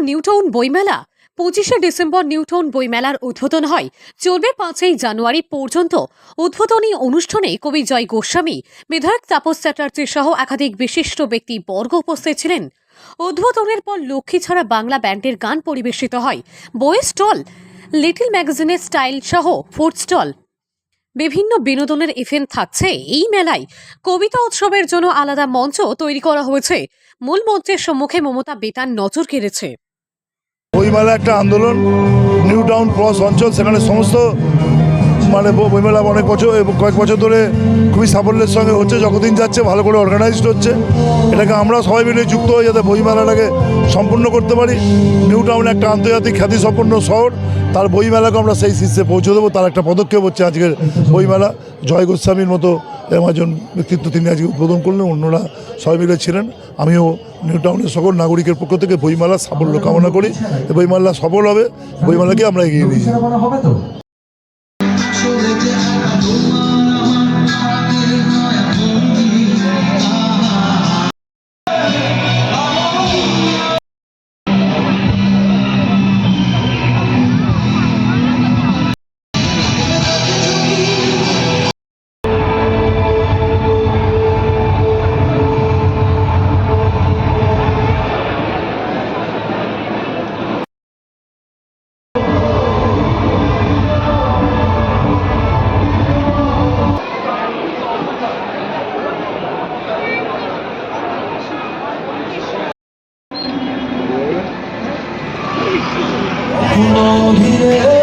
নিউটাউন বইমেলা। পঁচিশে ডিসেম্বর নিউটাউন বইমেলার উদ্বোধন হয়। চলবে পাঁচই জানুয়ারি পর্যন্ত। উদ্বোধনী অনুষ্ঠানে কবি জয় গোস্বামী, বিধায়ক তাপস চ্যাটার্জি সহ একাধিক বিশিষ্ট ব্যক্তি বর্গ উপস্থিত ছিলেন। উদ্বোধনের পর লক্ষ্মীছাড়া বাংলা ব্যান্ডের গান পরিবেশিত হয়। বইয়ের স্টল, লিটল ম্যাগাজিনের স্টাইল সহ ফুড স্টল। বিভিন্ন বিনোদনের ইভেন্ট থাকছে এই মেলায়। কবিতা উৎসবের জন্য আলাদা মঞ্চ তৈরি করা হয়েছে। মূল মঞ্চের সম্মুখে মমতা বেতান নজর কেড়েছে। বইমেলা একটা আন্দোলন, নিউ টাউন ক্রস অঞ্চল, সেখানে সমস্ত মানে বইমেলা অনেক বছর কয়েক বছর ধরে খুবই সাফল্যের সঙ্গে হচ্ছে, যতদিন যাচ্ছে ভালো করে অর্গানাইজড হচ্ছে। এটাকে আমরা সবাই মিলে যুক্ত হয়ে যাতে বইমেলাটাকে সম্পূর্ণ করতে পারি। নিউ টাউন একটা আন্তর্জাতিক খ্যাতিসম্পন্ন শহর, তার বইমেলাকে আমরা সেই শীর্ষে পৌঁছে দেবো। তার একটা পদক্ষেপ হচ্ছে আজকের বইমেলা। জয় গোস্বামীর মতো একজন ব্যক্তিত্ব তিনি আজকে উদ্বোধন করলেন, অন্যরা সবাই মিলে ছিলেন। আমিও নিউ টাউনের সকল নাগরিকের পক্ষ থেকে বইমেলা, সাফল্য কামনা করি। বইমেলা সফল হবে বইমেলাকে আমরা এগিয়ে নিয়ে যাব বলা হবে তো ধীরে